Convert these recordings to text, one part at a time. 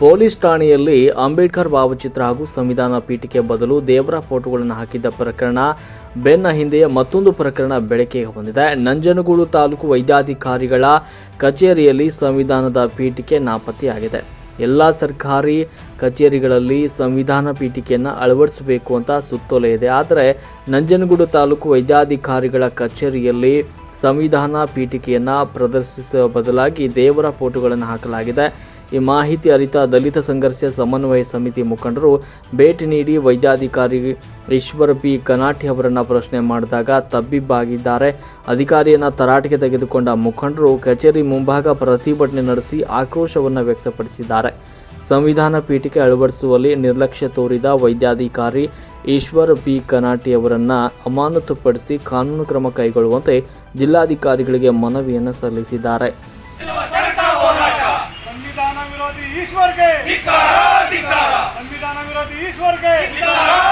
Police ಠಾಣೆಯಲ್ಲಿ ಅಂಬೇಡ್ಕರ್ ಭಾವಚಿತ್ರ ಹಾಗೂ ಸಂವಿಧಾನ ಪೀಠಿಕೆ ಬದಲು ದೇವರ ಫೋಟೋಗಳನ್ನು ಹಾಕಿದ್ದ ಪ್ರಕರಣ ಬೆನ್ನ ಹಿಂದೆಯ ಮತ್ತೊಂದು ಪ್ರಕರಣ ಬೆಳಕಿಗೆ ಬಂದಿದೆ. ನಂಜನಗೂಡು ತಾಲೂಕು ವೈದ್ಯಾಧಿಕಾರಿಗಳ ಕಚೇರಿಯಲ್ಲಿ ಸಂವಿಧಾನದ ಪೀಠಿಕೆ ನಾಪತ್ತೆಯಾಗಿದೆ. ಎಲ್ಲ ಸರ್ಕಾರಿ ಕಚೇರಿಗಳಲ್ಲಿ ಸಂವಿಧಾನ ಪೀಠಿಕೆಯನ್ನು ಅಳವಡಿಸಬೇಕು ಅಂತ ಸುತ್ತೋಲೆ ಇದೆ. ಆದರೆ ನಂಜನಗೂಡು ತಾಲೂಕು ವೈದ್ಯಾಧಿಕಾರಿಗಳ ಕಚೇರಿಯಲ್ಲಿ ಸಂವಿಧಾನ ಪೀಠಿಕೆಯನ್ನು ಪ್ರದರ್ಶಿಸುವ ಬದಲಾಗಿ ದೇವರ ಫೋಟೋಗಳನ್ನು ಹಾಕಲಾಗಿದೆ. ಈ ಮಾಹಿತಿ ಅರಿತ ದಲಿತ ಸಂಘರ್ಷ ಸಮನ್ವಯ ಸಮಿತಿ ಮುಖಂಡರು ಭೇಟಿ ನೀಡಿ ವೈದ್ಯಾಧಿಕಾರಿ ಈಶ್ವರ ಪಿ ಕನಾಟಿ ಅವರನ್ನು ಪ್ರಶ್ನೆ ಮಾಡಿದಾಗ ತಬ್ಬಿಬ್ಬಾಗಿದ್ದಾರೆ. ಅಧಿಕಾರಿಯನ್ನು ತರಾಟೆಗೆ ತೆಗೆದುಕೊಂಡ ಮುಖಂಡರು ಕಚೇರಿ ಮುಂಭಾಗ ಪ್ರತಿಭಟನೆ ನಡೆಸಿ ಆಕ್ರೋಶವನ್ನು ವ್ಯಕ್ತಪಡಿಸಿದ್ದಾರೆ. ಸಂವಿಧಾನ ಪೀಠಕ್ಕೆ ಅಳವಡಿಸುವಲ್ಲಿ ನಿರ್ಲಕ್ಷ್ಯ ತೋರಿದ ವೈದ್ಯಾಧಿಕಾರಿ ಈಶ್ವರ್ ಪಿ ಕನಾಟಿ ಅವರನ್ನು ಅಮಾನತುಪಡಿಸಿ ಕಾನೂನು ಕ್ರಮ ಕೈಗೊಳ್ಳುವಂತೆ ಜಿಲ್ಲಾಧಿಕಾರಿಗಳಿಗೆ ಮನವಿಯನ್ನು ಸಲ್ಲಿಸಿದ್ದಾರೆ ಸಂವಿಧಾನ ವಿರೋಧಿ ಈಶ್ವರ್ಗೆ ಸಂವಿಧಾನ ವಿರೋಧಿ ಈಶ್ವರ್ಗೆ ಕಚೇರಿ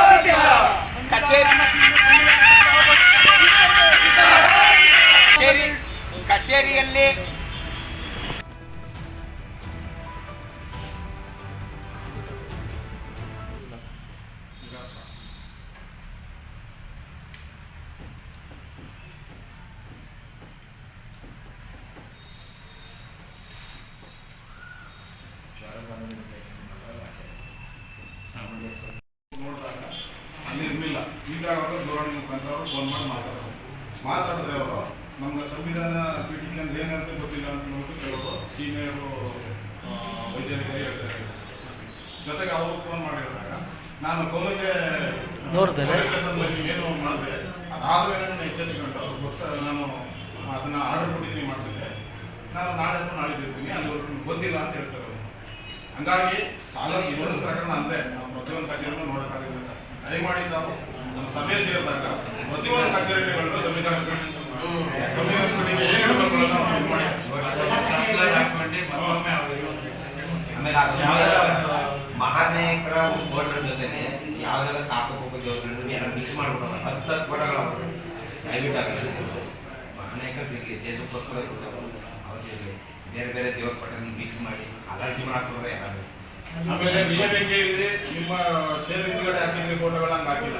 ದೂರವಾಣಿ ಮುಖಾಂತರ ಅವರು ಫೋನ್ ಮಾಡಿ ಮಾತಾಡೋದು ಮಾತಾಡಿದ್ರೆ ಅವರು ನಮ್ಮ ಸಂವಿಧಾನ ಪೀಠಕ್ಕೆ ಅಂದ್ರೆ ಏನಂತ ಗೊತ್ತಿಲ್ಲ ಅಂತ ನೋಡ್ಬಿಟ್ಟು ಕೆಲವರು ಸೀನಿಯರ್ ವೈದ್ಯಾಧಿಕಾರಿ ಹೇಳ್ತಾರೆ. ಜೊತೆಗೆ ಅವರು ಫೋನ್ ಮಾಡಿದಾಗ ನಾನು ಕೋಲಿಗೆ ಏನು ಮಾಡಿದೆ. ಅದಾದ್ಮೇಲೆ ನಾನು ಎಚ್ಚರಿಸಿಕೊಂಡು ಅವ್ರು ಗೊತ್ತ ನಾನು ಅದನ್ನ ಆರ್ಡರ್ ಕೊಟ್ಟಿದ್ದೀನಿ ಮಾಡಿಸಿದ್ದೆ. ನಾನು ನಾಳೆ ನಾಳಿದ್ದಿರ್ತೀನಿ ಅಲ್ಲಿ ಗೊತ್ತಿಲ್ಲ ಅಂತ ಹೇಳ್ತಾರೆ. ಹಂಗಾಗಿ ಸಾಲ ಇನ್ನೊಂದು ಪ್ರಕರಣ ಅಂತೆ ನಾವು ಪ್ರತಿಯೊಂದು ಕಚೇರಿ ನೋಡೋಕ್ಕಾಗಿಲ್ಲ ಸರ್. ದಯಮಾಡಿ ತಾವು ನಮ್ಮ ಸಭೆ ಸೇರಿದಾಗ ಪ್ರತಿಯೊಂದು ಕಚೇರಿಗಳನ್ನು ಸಂವಿಧಾನ ಏನು ಮಾಡಿ. ಮಹಾನಾಯಕರ ಫೋಟೋ ಜೊತೆನೆ ಯಾವ್ದೆಲ್ಲ ಕಾಕೋಬೇಕು ಜೋದ್ರನ್ನು ಎಲ್ಲ ಮಿಕ್ಸ್ ಮಾಡ್ಬಿಡೋಣ. ಹತ್ತು ಹತ್ತು ಪಟಗಳ. ದಯವಿಟ್ಟು ಆಗಲ್ಲ ಮಹಾನಾಯಕರು ಇರಲಿ ದೇಶಕ್ಕೋಸ್ಕರ ಇರ್ತಾರೆ. ಬೇರೆ ಬೇರೆ ದೇವ್ರ ಪಟ್ಟ ಮಿಕ್ಸ್ ಮಾಡಿ ಅಲರ್ಜಿ ಮಾಡಾಕ್ತವ್ರೆ ಏನಾದ್ರು ಆಮೇಲೆ ನಿಯಮಿಕೆಯಲ್ಲಿ ನಿಮ್ಮ ಚೇರ್ ಹಿಂದ್ಗಡೆ ಹಾಕಿದ್ರೆ ಫೋಟೋಗಳು ಹಂಗೆ ಹಾಕಿಲ್ಲ.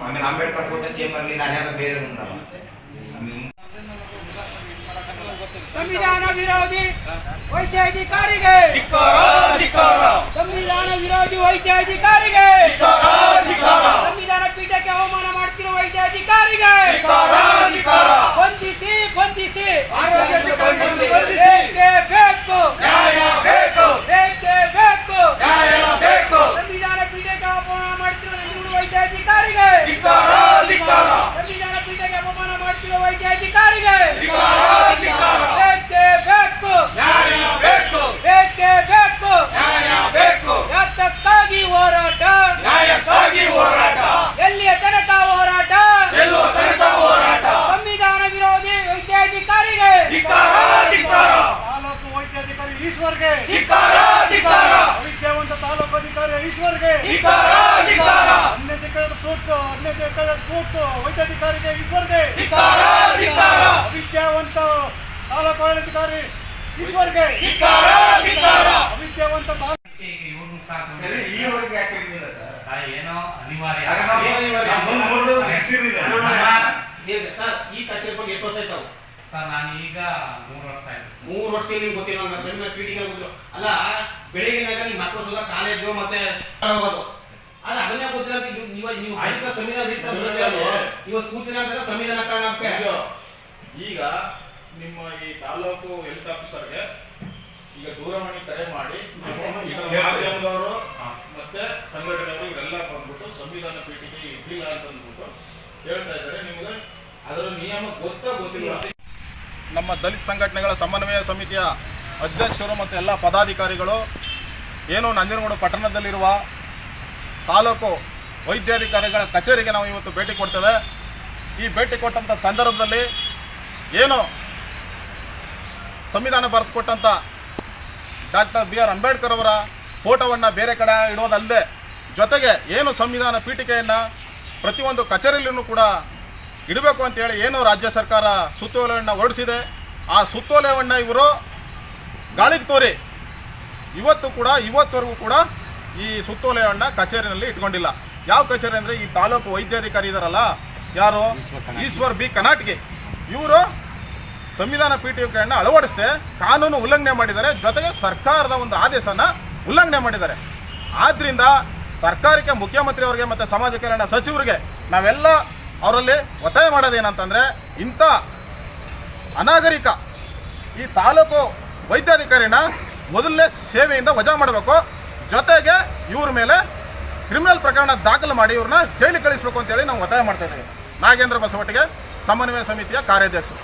ಆಮೇಲೆ ಅಂಬೇಡ್ಕರ್ ಫೋಟೋ ಚೇಂಬರ್ಲಿ ಅದ್ಯಾವುದೋ ಬೇರೆ ಆಮೇಲೆ ಸಂವಿಧಾನ ವಿರೋಧಿ ವೈದ್ಯಾಧಿಕಾರಿಗೆ. ಸಂವಿಧಾನ ವಿರೋಧಿ ವೈದ್ಯಾಧಿಕಾರಿಗೆ ಸಂವಿಧಾನ ಪೀಠಕ್ಕೆ ಅವಮಾನ ಮಾಡ್ತಿರೋ ವೈದ್ಯಾಧಿಕಾರಿಗೆ ಬಂಧಿಸಿ ಬಂಧಿಸಿ ಬೇಕೇ ಬೇಕು ಬೇಕೇ ಬೇಕು ಸಂವಿಧಾನ ಪೀಠಕ್ಕೆ ಅವಮಾನ ಮಾಡ್ತಿರೋ ನಂಜನಗೂಡು ವೈದ್ಯಾಧಿಕಾರಿಗೆ ಸಂವಿಧಾನ ಪೀಠಕ್ಕೆ ಅವಮಾನ ಮಾಡ್ತಿರೋ ವೈದ್ಯಾಧಿಕಾರಿಗೆ ಬೇಕೇ ಬೇಕು ಬೇಕೇ ಬೇಕು ಯಾತಕ್ಕಾಗಿ ಹೋರಾಟ ಎಲ್ಲಿಯ ತನಕ ಹೋರಾಟ ಸಂವಿಧಾನ ವಿರೋಧಿ ವೈದ್ಯಾಧಿಕಾರಿಗೆ ತಾಲೂಕು ವೈದ್ಯಾಧಿಕಾರಿ ಈಶ್ವರ್ಗೆ ಧಿಕ್ಕಾರ ವಿದ್ಯಾವಂತ ತಾಲೂಕು ಅಧಿಕಾರಿ ಈಶ್ವರ್ಗೆ. ಅನ್ಯ ಫ್ರೂಟ್ಸ್ ಅನ್ಯ ಫ್ರೂಟ್ಸ್ ವೈದ್ಯಾಧಿಕಾರಿಗೆ ಈಶ್ವರ್ಗೆ. ಅವಿದ್ಯಾವಂತ ತಾಲೂಕು ಆಡಳಿತಾಧಿಕಾರಿ ಈಶ್ವರ್ಗೆ. ಅವಿದ್ಯಾವಂತ ಏನೋ ಅನಿವಾರ್ಯ. ಸರ್. ಈ ಕಚೇರಿ ಬಗ್ಗೆ ಎಷ್ಟು ವರ್ಷ ಆಯ್ತಾವು ಸರ್ ನಾನು ಈಗ ಮೂರು ವರ್ಷ ಆಯ್ತು ಸರ್. ಮೂರು ವರ್ಷ ನಿಮ್ಗೆ ಗೊತ್ತಿಲ್ಲ? ಸಣ್ಣ ಗೊತ್ತಿಲ್ಲ ಅಲ್ಲ ಬೆಳಿಗ್ಗೆನಾಗ ನಿಮ್ಮ ಮಕ್ಕಳು ಸುಧಾ ಕಾಲೇಜು ಮತ್ತೆ ಹೋಗೋದು. ಅಲ್ಲ ಅದನ್ನೇ ಗೊತ್ತಿಲ್ಲ ನೀವು ನೀವು ಆಯ್ತ. ಸಂವಿಧಾನ ಇವತ್ತು ಕೂತಿನ ಸಂವಿಧಾನ ಕಾರಣ ಈಗ ನಿಮ್ಮ ಈ ತಾಲೂಕು ಹೆಲ್ತ್ ಆಫೀಸರ್ಗೆ ಈಗ ದೂರವಾಣಿ ಕರೆ ಮಾಡಿ ಮಾಧ್ಯಮದವರು ಮತ್ತೆ ಸಂಘಟನೆಗಳು ಇವರೆಲ್ಲ ಬಂದ್ಬಿಟ್ಟು ಸಂವಿಧಾನ ಪೀಠಿಗೆ ಇರಲಿಲ್ಲ ಅಂತ ಅಂದ್ಬಿಟ್ಟು ಹೇಳ್ತಾ ಇದ್ದಾರೆ. ನಿಮಗೆ ಅದರ ನಿಯಮ ಗೊತ್ತಾ ಗೊತ್ತಿಲ್ಲ. ನಮ್ಮ ದಲಿತ ಸಂಘಟನೆಗಳ ಸಮನ್ವಯ ಸಮಿತಿಯ ಅಧ್ಯಕ್ಷರು ಮತ್ತು ಎಲ್ಲ ಪದಾಧಿಕಾರಿಗಳು ಏನು ನಂಜನಗೂಡು ಪಟ್ಟಣದಲ್ಲಿರುವ ತಾಲೂಕು ವೈದ್ಯಾಧಿಕಾರಿಗಳ ಕಚೇರಿಗೆ ನಾವು ಇವತ್ತು ಭೇಟಿ ಕೊಡ್ತೇವೆ. ಈ ಭೇಟಿ ಕೊಟ್ಟಂಥ ಸಂದರ್ಭದಲ್ಲಿ ಏನು ಸಂವಿಧಾನ ಬರೆದು ಕೊಟ್ಟಂಥ ಡಾಕ್ಟರ್ ಬಿ ಆರ್ ಅಂಬೇಡ್ಕರ್ ಅವರ ಫೋಟೋವನ್ನು ಬೇರೆ ಕಡೆ ಇಡೋದಲ್ಲದೆ ಜೊತೆಗೆ ಏನು ಸಂವಿಧಾನ ಪೀಠಿಕೆಯನ್ನು ಪ್ರತಿಯೊಂದು ಕಚೇರಿಯಲ್ಲೂ ಕೂಡ ಇಡಬೇಕು ಅಂತೇಳಿ ಏನು ರಾಜ್ಯ ಸರ್ಕಾರ ಸುತ್ತೋಲೆಯನ್ನು ಹೊರಡಿಸಿದೆ. ಆ ಸುತ್ತೋಲೆಯನ್ನು ಇವರು ಗಾಳಿಗೆ ತೋರಿ ಇವತ್ತು ಕೂಡ ಇವತ್ತವರೆಗೂ ಕೂಡ ಈ ಸುತ್ತೋಲೆಯನ್ನ ಕಚೇರಿನಲ್ಲಿ ಇಟ್ಕೊಂಡಿಲ್ಲ. ಯಾವ ಕಚೇರಿ ಅಂದರೆ ಈ ತಾಲೂಕು ವೈದ್ಯಾಧಿಕಾರಿ ಇದಾರಲ್ಲ? ಯಾರು? ಈಶ್ವರ್ ಬಿ ಕನಾಟ್ಗೆ. ಇವರು ಸಂವಿಧಾನ ಪೀಠಿಕೆಯನ್ನು ಅಳವಡಿಸದೆ ಕಾನೂನು ಉಲ್ಲಂಘನೆ ಮಾಡಿದ್ದಾರೆ ಜೊತೆಗೆ ಸರ್ಕಾರದ ಒಂದು ಆದೇಶನ ಉಲ್ಲಂಘನೆ ಮಾಡಿದ್ದಾರೆ. ಆದ್ರಿಂದ ಸರ್ಕಾರಕ್ಕೆ ಮುಖ್ಯಮಂತ್ರಿ ಅವರಿಗೆ ಮತ್ತು ಸಮಾಜ ಕಲ್ಯಾಣ ಸಚಿವರಿಗೆ ನಾವೆಲ್ಲ ಅವರಲ್ಲಿ ಒತ್ತಾಯ ಮಾಡೋದೇನಂತಂದರೆ ಇಂಥ ಅನಾಗರಿಕ ಈ ತಾಲೂಕು ವೈದ್ಯಾಧಿಕಾರಿನ ಮೊದಲನೇ ಸೇವೆಯಿಂದ ವಜಾ ಮಾಡಬೇಕು. ಜೊತೆಗೆ ಇವ್ರ ಮೇಲೆ ಕ್ರಿಮಿನಲ್ ಪ್ರಕರಣ ದಾಖಲು ಮಾಡಿ ಇವ್ರನ್ನ ಜೈಲಿಗೆ ಕಳಿಸ್ಬೇಕು ಅಂತೇಳಿ ನಾವು ಒತ್ತಾಯ ಮಾಡ್ತಾ ಇದ್ದೀವಿ. ನಾಗೇಂದ್ರ ಬಸವಟ್ಟಿಗೆ ಸಮನ್ವಯ ಸಮಿತಿಯ ಕಾರ್ಯಾಧ್ಯಕ್ಷರು.